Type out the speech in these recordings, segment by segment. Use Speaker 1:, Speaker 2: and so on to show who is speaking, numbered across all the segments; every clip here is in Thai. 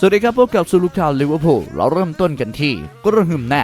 Speaker 1: สวัสดีครับพบกับสุลุข่าวลิเวอร์พูลเราเริ่มต้นกันที่กระหึ่มแน่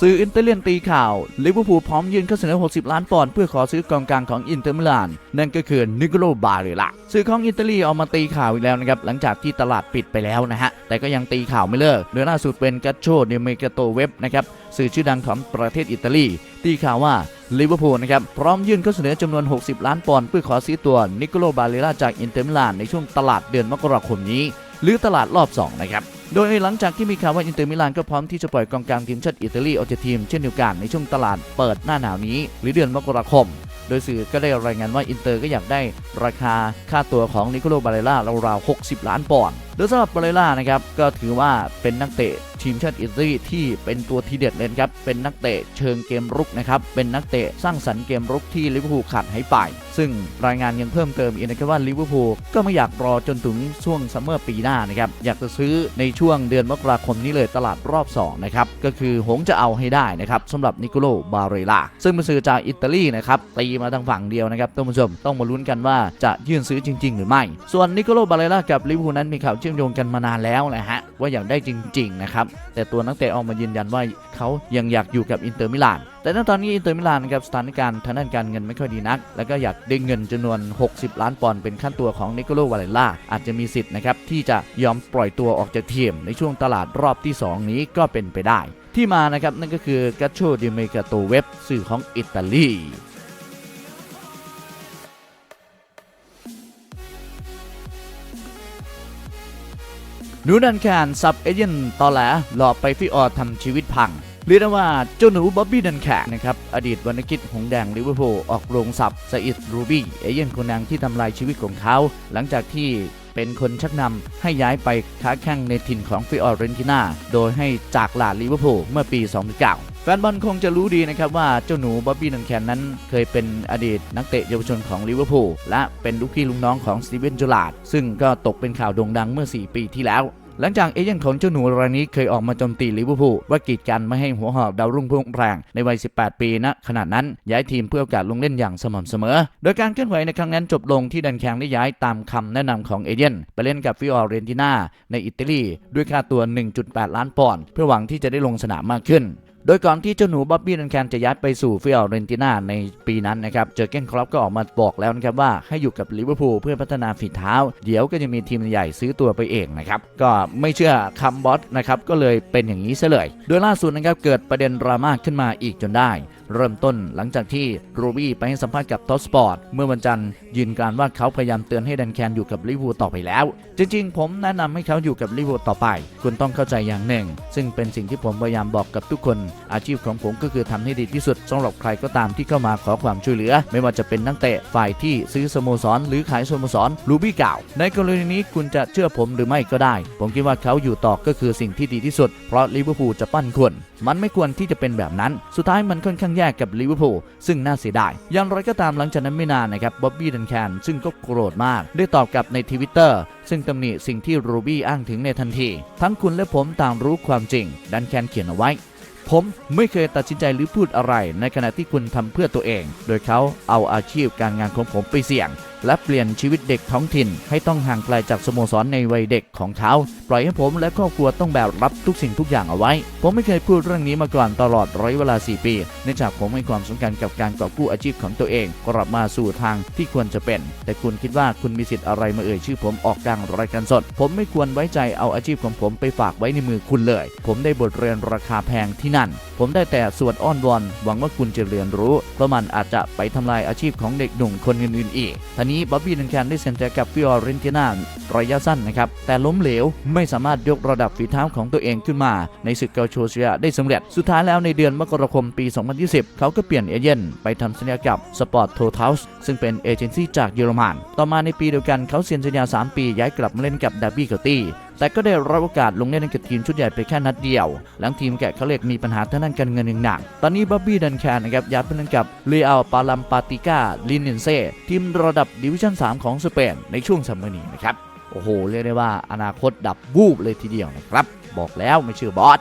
Speaker 1: สื่ออินเตอร์เลียนตีข่าวลิเวอร์พูลพร้อมยื่นข้อเสนอ 60 ล้านปอนด์เพื่อขอซื้อกองกลางของอินเตอร์มิลานนั่นก็คือนิโคโลบาเรล่าสื่อของอิตาลีออกมาตีข่าวอีกแล้วนะครับ หลังจากที่ตลาดปิดไปแล้วนะฮะ แต่ก็ยังตีข่าวไม่เลิกโดยล่าสุดเป็นกัตโชเนเมกาโตเว็บนะครับ สื่อชื่อดังของประเทศอิตาลี ตีข่าวว่าลิเวอร์พูลนะครับ พร้อมยื่นข้อเสนอจำนวน 60 ล้านปอนด์เพื่อขอซื้อตัวนิโคโลบาเรล่าจากอินเตอร์มิลานในช่วงตลาดเดือนมกราคมนี้ หรือตลาดรอบ 2 นะครับ โดยหลังจากที่มีข่าวว่าอินเตอร์มิลานก็พร้อมที่จะปล่อยกองกลางทีมชาติอิตาลีออกจากทีมเช่นเดียวกันในช่วงตลาดเปิดหน้าหนาวนี้ หรือเดือนมกราคม โดยสื่อก็ได้รายงานว่าอินเตอร์ก็อยากได้ราคาค่าตัวของนิโคโลบาเรล่าราวๆ60 ล้านปอนด์โดยสำหรับบาเรล่านะครับก็ถือว่าเป็นนักเตะทีมชาติอิตาลีที่เป็นตัวทีเด็ดเลยครับเป็นนักเตะเชิงเกมรุกนะครับเป็นนักเตะสร้างสรรค์เกมรุกที่ลิเวอร์พูลขาดให้ไป ซึ่งรายงานยังเพิ่มเติมอีกนะครับว่าลิเวอร์พูลก็ไม่อยากรอจนถึงช่วงซัมเมอร์ปีหน้านะครับ อยากจะซื้อในช่วงเดือนมกราคมนี้เลยตลาดรอบ 2 นะครับ ก็คือหงจะเอาให้ได้นะครับสำหรับนิโคโลบาเรล่าซึ่งเป็นสื่อจากอิตาลีนะครับ ตีมาทางฝั่งเดียวนะครับท่านผู้ชมต้องมาลุ้นกันว่าจะยื่นซื้อจริง ๆ หรือไม่ ส่วนนิโคโลบาเรล่ากับลิเวอร์พูลนั้นมีข่าวเชื่อมโยงกันมานานแล้วนะฮะว่าอยากได้จริงๆนะครับแต่ตัวนักเตะออกมายืนยันว่า เขายังอยากอยู่กับอินเตอร์มิลาน แต่ณตอนนี้อินเตอร์มิลานครับสถานการณ์ทางด้านการเงินไม่ค่อยดีนัก แล้วก็อยากได้เงินจำนวน 60 ล้านปอนด์เป็นค่าตัวของนิโคโลวาเลล่าอาจจะมีสิทธิ์นะครับที่จะยอมปล่อยตัวออกจากทีมในช่วงตลาดรอบที่ 2 นี้ก็เป็นไปได้ ที่มานะครับนั่นก็คือกัชโชดิเมกาโตเว็บสื่อของอิตาลีนูดันแคนซับเอเจนต์ตอแหลหลอกไปฟิออทำชีวิตพัง เรียกว่าเจ้าหนูบ๊อบบี้ดันแคนนะครับอดีตวรรณกิจหงแดงลิเวอร์พูลออกโรงสับซาอิดรูบี้เอเจนคนดังที่ทำลายชีวิตของเขา หลังจากที่เป็นคนชักนำให้ย้ายไปค้าแข่งในถิ่นของฟิออเรนติน่าโดยให้จากลาลิเวอร์พูลเมื่อปี 2009แฟนบอลคงจะรู้ดีนะครับว่าเจ้าหนูบ๊อบบี้ดันแคนนั้น เคยเป็นอดีตนักเตะเยาวชนของลิเวอร์พูลและเป็นลูกพี่ลูกน้องของสตีเวนจูลาดซึ่งก็ตกเป็นข่าวโด่งดังเมื่อ 4 ปีที่แล้ว หลังจากเอเย่นของเจ้าหนูรายนี้เคยออกมาโจมตีลิเวอร์พูลว่ากีดกันไม่ให้หัวหอกดาวรุ่งพุ่งแรงในวัย 18 ปีนะขณะนั้นย้ายทีมเพื่อโอกาสลงเล่นอย่างสม่ำเสมอ โดยการเคลื่อนไหวในครั้งนั้นจบลงที่ดันแข็งได้ย้ายตามคำแนะนำของเอเย่นไปเล่นกับฟิออเรนตินาในอิตาลีด้วยค่าตัว 1.8 ล้านปอนด์เพื่อหวังที่จะได้ลงสนามมากขึ้น โดยก่อนที่เจ้าหนูบ๊อบบี้ดันแคนจะย้ายไปสู่ฟิออเรนตินาในปีนั้นนะครับเจอเกนครอปก็ออกมาบอกแล้วนะครับว่าให้อยู่กับลิเวอร์พูลเพื่อพัฒนาฝีเท้า เดี๋ยวก็จะมีทีมใหญ่ซื้อตัวไปเองนะครับก็ไม่เชื่อคาบอสนะครับก็เลยเป็นอย่างนี้ซะเลย โดยล่าสุดนะครับเกิดประเด็นดราม่าขึ้นมาอีกจนได้ เริ่มต้นหลังจากที่โรบี้ไปให้สัมภาษณ์กับทอสปอร์ตเมื่อวันจันทร์ยืนการว่าเขาพยายามเตือนให้แดนแคนอยู่กับลิเวอร์พูลต่อไปแล้ว จริงๆ ผมแนะนำให้เขาอยู่กับลิเวอร์พูลต่อไป คุณต้องเข้าใจอย่างหนึ่ง ซึ่งเป็นสิ่งที่ผมพยายามบอกกับทุกคน อาชีพของผมก็คือทำให้ดีที่สุดสำหรับใครก็ตามที่เข้ามาขอความช่วยเหลือ ไม่ว่าจะเป็นนักเตะฝ่ายที่ซื้อสโมสร หรือขายสโมสรรูบี้เก่าว ในกรณีนี้คุณจะเชื่อผมหรือไม่ก็ได้ ผมคิดว่าเขาอยู่ต่อก็คือสิ่งที่ดีที่สุดเพราะลิเวอร์พูลจะปั้นคุณมันไม่ควรที่จะเป็นแบบนั้น สุดท้ายมันค่อนข้างแยกกับลิเวอร์พูลซึ่งน่าเสียดายอย่างไรก็ตามหลังจากนั้นไม่นานนะครับบ๊อบบี้ดันแคนซึ่งก็โกรธมาก ได้ตอบกลับในทวิตเตอร์ซึ่งตำหนิสิ่งที่รูบี้อ้างถึงในทันที ทั้งคุณและผมต่างรู้ความจริง ดันแคนเขียนเอาไว้ ผมไม่เคยตัดสินใจหรือพูดอะไร ในขณะที่คุณทำเพื่อตัวเอง โดยเขาเอาอาชีพการงานของผมไปเสี่ยงและเปลี่ยนชีวิตเด็กท้องถิ่น ให้ต้องห่างไกลจากสโมสรในวัยเด็กของเขา ปล่อยให้ผมและครอบครัวต้องแบกรับทุกสิ่งทุกอย่างเอาไว้ ผมไม่เคยพูดเรื่องนี้มาก่อนตลอดระยเวลา 4 ปี เนื่องจากผมให้ความสำคัญกับการกอบกู้อาชีพของตัวเอง กลับมาสู่ทางที่ควรจะเป็น แต่คุณคิดว่าคุณมีสิทธิ์อะไรมาเอ่ยชื่อผมออกกลางรายการสด ผมไม่ควรไว้ใจเอาอาชีพของผมไปฝากไว้ในมือคุณเลย ผมได้บทเรียนราคาแพงที่นั่นผมได้แต่สวดอ้อนวอนหวังว่าคุณจะเรียนรู้ เพราะมันอาจจะไปทำลายอาชีพของเด็กหนุ่มคนอื่นๆอีกท่านี้บ๊อบบี้ดันแคนได้เซ็นสัญญากับฟิออเรนติน่าระยะสั้นนะครับ แต่ล้มเหลวไม่สามารถยกระดับฝีเท้าของตัวเองขึ้นมา ในศึกเกาโชเซียได้สำเร็จ สุดท้ายแล้วในเดือนมกราคมปี 2020 เขาก็เปลี่ยนเอเย่นไปทำสัญญากับสปอร์ตโทเทาส์ซึ่งเป็นเอเจนซี่จากเยอรมัน ต่อมาในปีเดียวกันเขาเซ็นสัญญา 3 ปีย้ายกลับมาเล่นกับดาร์บี้เกาตี้ แต่ก็ได้รับโอกาสลงเล่นกับทีมชุดใหญ่ไปแค่นัดเดียว หลังทีมแกะเขาเหล็กมีปัญหาทางด้านการเงินอย่างหนัก ตอนนี้บ๊อบบี้ดันแคนนะครับย้ายไปเล่นกับเรอัลปาลัมปาติก้าลินเนนเซ่ทีมระดับดิวิชั่น 3 ของสเปนในช่วงซัมเมอร์นี้นะครับโอ้โหเรียกได้ว่าอนาคตดับวูบเลยทีเดียวนะครับบอกแล้วไม่เชื่อบอส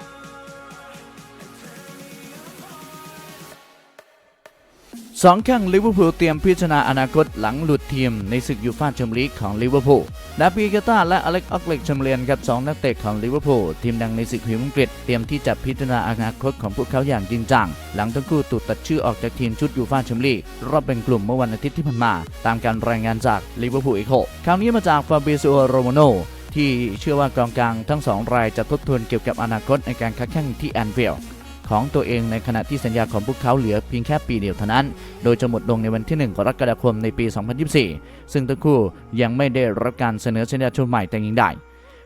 Speaker 1: สองข้างลิเวอร์พูลเตรียมพิจารณาอนาคตหลังหลุดทีม ในศึกยูฟ่าแชมเปี้ยนลีกของลิเวอร์พูลดาปีเกต้าและอเล็กออกเล็กชมเลียนครับสองนักเตะของลิเวอร์พูลทีมดังในศึกพรีเมียร์อังกฤษเตรียมที่จะพิจารณาอนาคตของพวกเขาอย่างจริงจัง หลังทั้งคู่ถูกตัดชื่อออกจากทีมชุดยูฟ่าแชมเปี้ยนลีกรอบเป็นกลุ่มเมื่อวันอาทิตย์ที่ผ่านมา ตามการรายงานจากลิเวอร์พูลอีกหกคราวนี้มาจากฟาบิซิโอโรมโนที่เชื่อว่ากองกลางทั้งสองรายจะทบทวนเกี่ยวกับอนาคตในการค้าแข่งที่แอนฟิลด์ ของตัวเองในขณะที่สัญญาของพวกเขาเหลือเพียงแค่ปีเดียวเท่านั้น โดยจะหมดลงในวันที่ 1 กรกฎาคมในปี 2024 ซึ่งทั้งคู่ยังไม่ได้รับการเสนอสัญญาชมใหม่แต่อย่างใด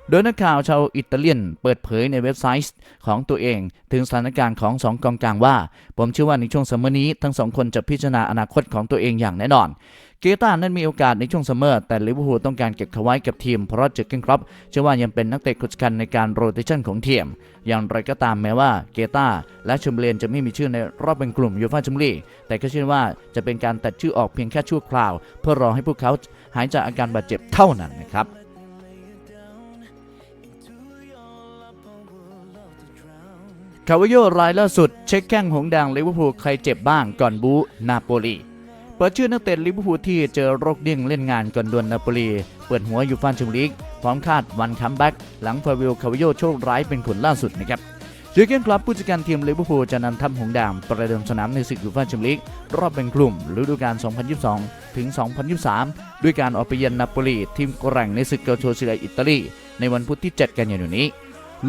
Speaker 1: โดยนักข่าวชาวอิตาเลียนเปิดเผยในเว็บไซต์ของตัวเอง ถึงสถานการณ์ของสองกองกลางว่า ผมเชื่อว่าในช่วงซัมเมอร์นี้ทั้งสองคนจะพิจารณาอนาคตของตัวเองอย่างแน่นอน เกตานั้นมีโอกาสในช่วงซัมเมอร์ แต่ลิเวอร์พูลต้องการเก็บเขาไว้กับทีม เพราะเจอเกนครอปเชื่อว่ายังเป็นนักเตะคนสำคัญในการโรเตชันของทีม อย่างไรก็ตามแม้ว่าเกตาและชมเบรนจะไม่มีชื่อในรอบเป็นกลุ่มยูฟ่าแชมเปี้ยนลีแต่ก็เชื่อว่าจะเป็นการตัดชื่อออกเพียงแค่ชั่วคราว เพื่อรอให้พวกเขาหายจากอาการบาดเจ็บเท่านั้นนะครับคาวาโยรายล่าสุด เช็คแข้งหงส์แดงลิเวอร์พูลใครเจ็บบ้างก่อนบูนาโปลี เปิดชื่อนักเตะลิเวอร์พูลที่เจอโรคดิ่งเล่นงานก่อนดวลนาโปลี เปิดหัวยูฟ่าแชมเลีก พร้อมคาดวันคัมแบ็กหลังฟาวิโอคาวาโยโชคร้ายเป็นผลล่าสุดนะครับเจอเกนคลับผู้จัดการทีมลิเวอร์พูลจะนำทัพหงส์แดงประเดิมสนามในศึกยูฟ่าแชมเปี้ยนลีกรอบแบ่งกลุ่มฤดูกาล 2022 ถึง 2023 ด้วยการออกไปเยือนนาโปลีทีมกร่งในศึกเกาโชซิเลอิตาลี ในวันพุธที่ 7 กันยายนนี้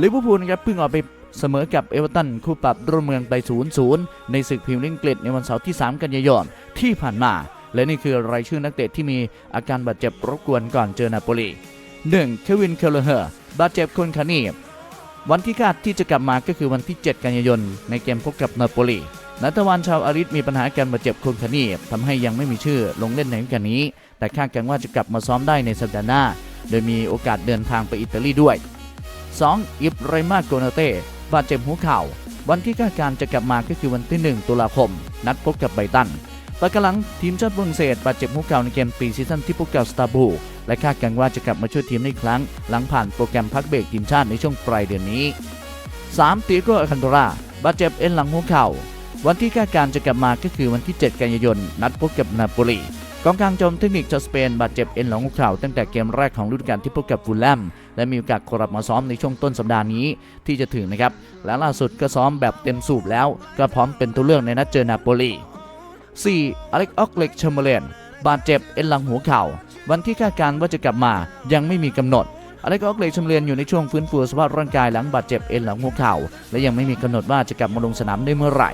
Speaker 1: ลิเวอร์พูลนะครับเพิ่งออกไปเสมอกับเอเวอร์ตันคู่ปรับร่วมเมืองไป 0-0 ในศึกพรีเมียร์ลีกอังกฤษในวันเสาร์ที่ 3 กันยายน ที่ผ่านมา และนี่คือรายชื่อนักเตะที่มีอาการบาดเจ็บรบกวนก่อนเจอนาโปลี 1. เควิน เคลเลอร์ บาดเจ็บคนขาหนีบวันที่คาดที่จะกลับมาก็คือวันที่ 7 กันยายน ในเกมพบกับนาโปลีนัทวันชาวอาริสมีปัญหาการบาดเจ็บคนขนีบทำให้ยังไม่มีชื่อลงเล่นในกาลนี้ แต่คาดกันว่าจะกลับมาซ้อมได้ในสัปดาห์หน้า โดยมีโอกาสเดินทางไปอิตาลีด้วย 2. อิบไรมาโกนาเต้บาดเจ็บหัวเข่า วันที่คาดการจะกลับมาก็คือวันที่ 1 ตุลาคม นัดพบกับไบตัน แต่กำลังทีมชาติฝรั่งเศสบาดเจ็บหัวเข่าในเกมปีซีซั่นที่พบกับสตาบูและคาดกันว่าจะกลับมาช่วยทีมในครั้ง หลังผ่านโปรแกรมพักเบรกทีมชาติในช่วงปลายเดือนนี้ 3. ตีโกอคันโดราบาดเจ็บเอ็นหลังหัวเข่า วันที่คาดการจะกลับมาก็คือวันที่ 7 กันยายน นัดพบกับนาโปลีกองกลางจอมเทคนิคชาวสเปนบาดเจ็บเอ็นหลังหัวเข่าตั้งแต่เกมแรกของฤดูกาลที่พบกับฟูลแลมและมีโอกาสกลับมาซ้อมในช่วงต้นสัปดาห์นี้ที่จะถึงนะครับและล่าสุดก็ซ้อมแบบเต็มสูบแล้ว ก็พร้อมเป็นตัวเลือกในนัดเจอนาโปลี 4. อเล็กออกเล็กเชมเบเลนบาดเจ็บเอ็นหลังหัวเข่า วันที่คาดการณ์ว่าจะกลับมายังไม่มีกำหนดอเล็กออกเล็กชมเบอร์เลนอยู่ในช่วงฟื้นฟูสภาพร่างกายหลังบาดเจ็บเอ็นหลังหัวเข่า และยังไม่มีกำหนดว่าจะกลับมาลงสนามได้เมื่อไหร่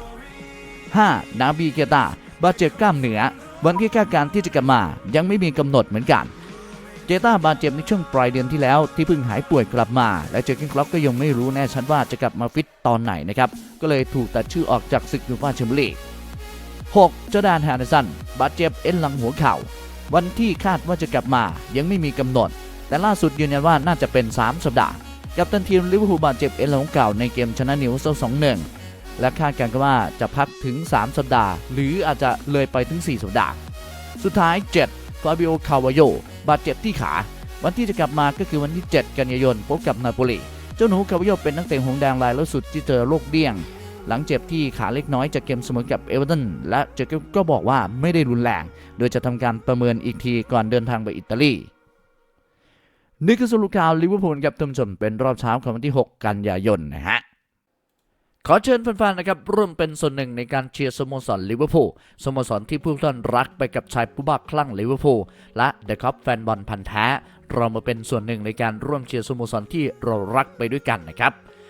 Speaker 1: 5. นาบีเกตาบาดเจ็บกล้ามเนื้อวันที่คาดการณ์ที่จะกลับมายังไม่มีกำหนดเหมือนกันเจต้าบาดเจ็บในช่วงปลายเดือนที่แล้วที่เพิ่งหายป่วยกลับมา และเจอเกนคล็อปก็ยังไม่รู้แน่ชัดว่าจะกลับมาฟิตตอนไหนนะครับก็เลยถูกตัดชื่อออกจากศึกยูฟ่าแชมเปี้ยนลีก 6. จอร์แดนแฮนเดอร์สันบาดเจ็บเอ็นหลังหัวเข่า วันที่คาดว่าจะกลับมายังไม่มีกำหนด แต่ล่าสุดยืนยันว่าน่าจะเป็น 3 สัปดาห์ กัปตันทีมลิเวอร์พูลบาดเจ็บเอ็นหลังหัวเข่าในเกมชนะนิวคาสเซิล2-1และคาดการณ์กันว่าจะพักถึง 3 สัปดาห์ หรืออาจจะเลยไปถึง 4 สัปดาห์ สุดท้าย 7. ฟาบิโอ คาวาโย บาดเจ็บที่ขา วันที่จะกลับมาก็คือวันที่ 7 กันยายนพบกับนาโปลี เจ้าหนูคาวาโยเป็นนักเตะหงแดงรายล่าสุดที่เจอโรคเดี้ยง หลังเจ็บที่ขาเล็กน้อยจากเกมเสมอกับเอเวอร์ตันและเจอก็บอกว่าไม่ได้รุนแรง โดยจะทำการประเมินอีกทีก่อนเดินทางไปอิตาลีนี่คือสรุปข่าวลิเวอร์พูลกับท่านผู้ชมเป็นรอบเช้าของวันที่ 6 กันยายนนะฮะขอเชิญแฟนๆ นะครับร่วมเป็นส่วนหนึ่งในการเชียร์สโมสรลิเวอร์พูลสโมสรที่ผู้ท่านรักไปกับชายผู้บ้าคลั่งลิเวอร์พูลและเดอะคัพแฟนบอลพันธ์แท้ เรามาเป็นส่วนหนึ่งในการร่วมเชียร์สโมสรที่เรารักไปด้วยกันนะครับ